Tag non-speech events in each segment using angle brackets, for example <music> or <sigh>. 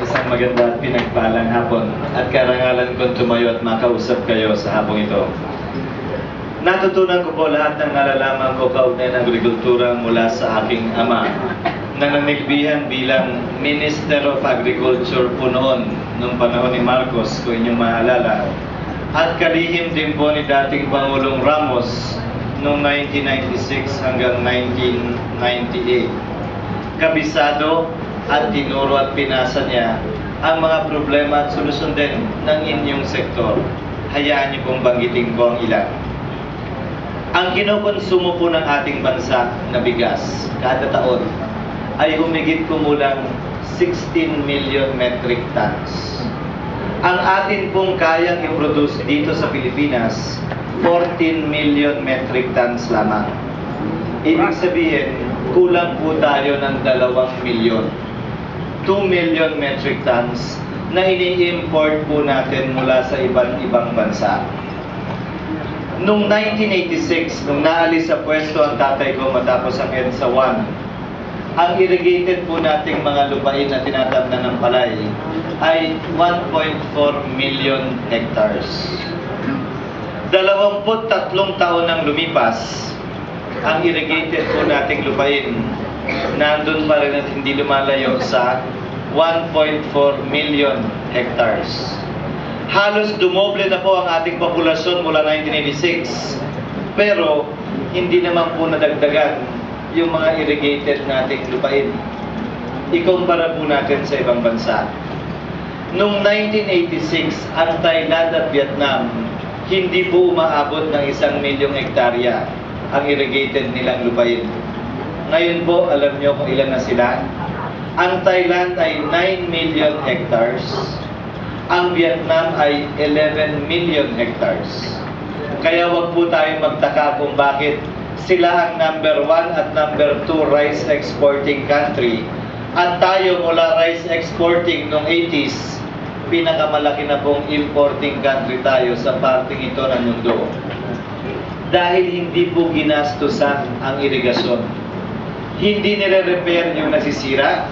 Isang maganda at pinagpalang hapon. At karangalan kong tumayo at makausap kayo sa hapong ito. Natutunan ko po lahat ng nalalaman ko kaugnay ng agrikultura mula sa aking ama na nanilbihan bilang Minister of Agriculture po noon nung panahon ni Marcos kung inyong maalala. At kalihim din po ni dating Pangulong Ramos noong 1996 hanggang 1998 kabisado at tinuro at pinasa niya ang mga problema at solusyon din ng inyong sektor. Hayaan niyo pong banggitin ko ang ilan. Ang kinukonsumo po ng ating bansa na bigas kada taon ay humigit kumulang 16 million metric tons. Ang atin pong kayang i-produce dito sa Pilipinas, 14 million metric tons lamang. Ibig sabihin, kulang po tayo ng dalawang milyon. 2 million metric tons na ini-import po natin mula sa iba't ibang bansa. Noong 1986, nung naalis sa pwesto ang tatay ko matapos ang EDSA 1, ang irrigated po nating mga lupain na tinatamnan ng palay ay 1.4 million hectares. 23 taon nang lumipas, ang irrigated po nating lupain, nandun pa rin at hindi lumalayo sa 1.4 million hectares. Halos dumoble na po ang ating populasyon mula 1986, pero hindi naman po nadagdagan yung mga irrigated nating lupain. Ikumpara po natin sa ibang bansa. Noong 1986, ang Thailand at Vietnam, hindi po umaabot ng isang milyong hektarya ang irrigated nilang lupain. Ngayon po, alam nyo kung ilan na sila? Ang Thailand ay 9 million hectares. Ang Vietnam ay 11 million hectares. Kaya wag po tayong magtaka kung bakit sila ang number 1 at number 2 rice exporting country at tayo mula rice exporting noong 80s, pinakamalaki na pong importing country tayo sa parting ito ng mundo dahil hindi po ginastusan ang irigasyon. Hindi nire-repair yung nasisira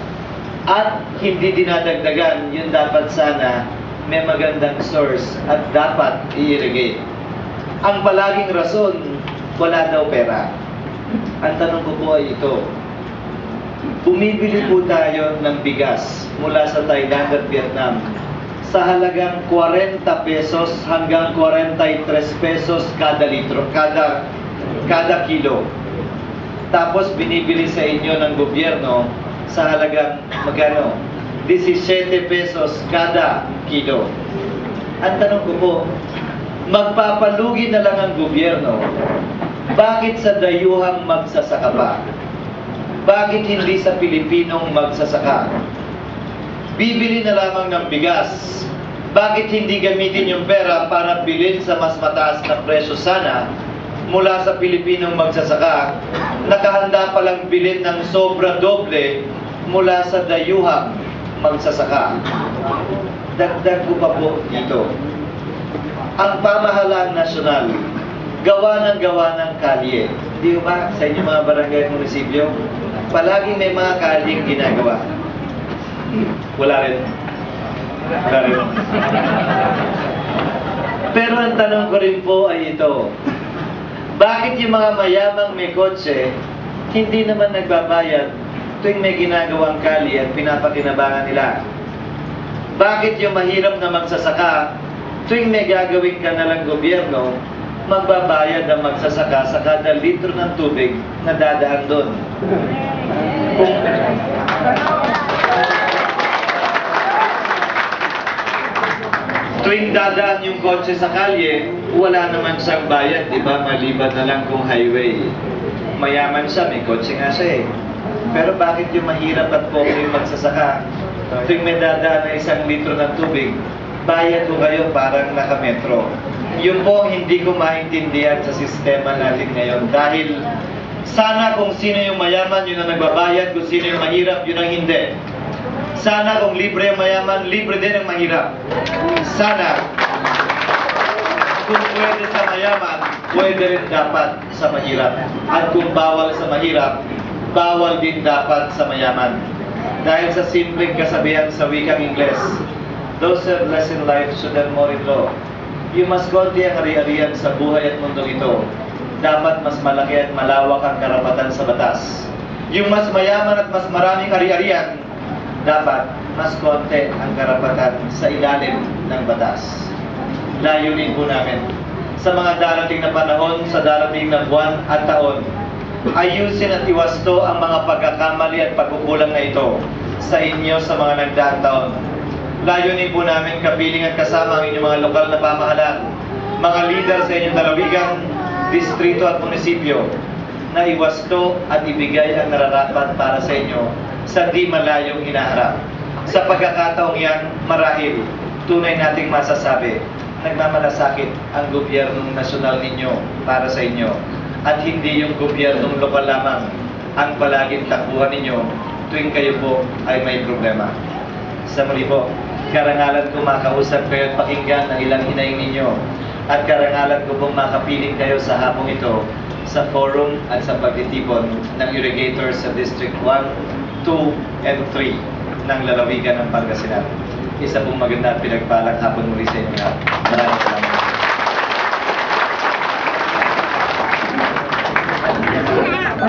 at hindi dinadagdagan yung dapat sana may magandang source at dapat i-irrigate. Ang palaging rason, wala daw pera. Ang tanong ko po ay ito, bumibili po tayo ng bigas mula sa Thailand at Vietnam sa halagang 40 pesos hanggang 43 pesos kada litro, kada kada kilo. Tapos binibili sa inyo ng gobyerno sa halagang magkano? 17 pesos kada kilo. Ang tanong ko po, magpapalugi na lang ang gobyerno, bakit sa dayuhang magsasaka pa? Bakit hindi sa Pilipinong magsasaka? bibili na lamang ng bigas. Bakit hindi gamitin yung pera para bilhin sa mas mataas na presyo sana mula sa Pilipinong magsasaka, nakahanda palang bilhin ng sobra doble mula sa dayuhang magsasaka. Dagdag ko pa po dito. Ang pamahalaan nasyonal, gawa ng gawa ng kalye. Di ba sa inyo mga barangay at munisipyo, palagi may mga kalyeng ginagawa. Wala rin. Wala rin. Pero ang tanong ko rin po ay ito. Bakit yung mga mayamang may kotse, hindi naman nagbabayad tuwing may ginagawang kali at pinapakinabangan nila? Bakit yung mahirap na magsasaka, tuwing may gagawin ka na lang gobyerno, magbabayad ang magsasaka sa kada litro ng tubig na dadaan doon? <laughs> tuwing dadaan yung kotse sa kalye, wala naman siyang bayad, di ba? Maliban na lang kung highway. Mayaman siya, may kotse nga siya eh. Pero bakit yung mahirap at pobre yung magsasaka? Tuwing may dadaan na isang litro ng tubig, bayad ko kayo parang nakametro. Yun po hindi ko maintindihan sa sistema natin ngayon. Dahil sana kung sino yung mayaman, yun ang nagbabayad. Kung sino yung mahirap, yun ang hindi. Sana kung libre ang mayaman, libre din ang mahirap. Sana kung pwede sa mayaman, pwede rin dapat sa mahirap. At kung bawal sa mahirap, bawal din dapat sa mayaman. Dahil sa simpleng kasabihan sa wikang Ingles, those have less in life should have more in law. You must konti ang ari-arian sa buhay at mundong ito. Dapat mas malaki at malawak ang karapatan sa batas. Yung mas mayaman at mas maraming ari-arian, dapat mas konti ang karapatan sa ilalim ng batas. Layunin po namin sa mga darating na panahon, sa darating na buwan at taon, ayusin at iwasto ang mga pagkakamali at pagkukulang na ito sa inyo sa mga nagdaang taon. Layunin po namin kapiling at kasama ang inyong mga lokal na pamahalaan, mga leader sa inyong dalawigan, distrito at munisipyo, na iwasto at ibigay ang nararapat para sa inyo sa di malayong hinaharap. Sa pagkakataong yan, marahil, tunay nating masasabi, nagmamalasakit ang gobyernong nasyonal ninyo para sa inyo. At hindi yung gobyernong lokal lamang ang palaging takbuhan ninyo tuwing kayo po ay may problema. Sa muli po, karangalan ko makausap kayo at pakinggan ang ilang hinaing ninyo. At karangalan ko pong makapiling kayo sa hapong ito sa forum at sa pagtitipon ng irrigator sa District 1, 2, and 3 ng lalawigan ng Pangasinan. Isa pong maganda at pinagpalang hapon muli sa inyo. Maraming salamat.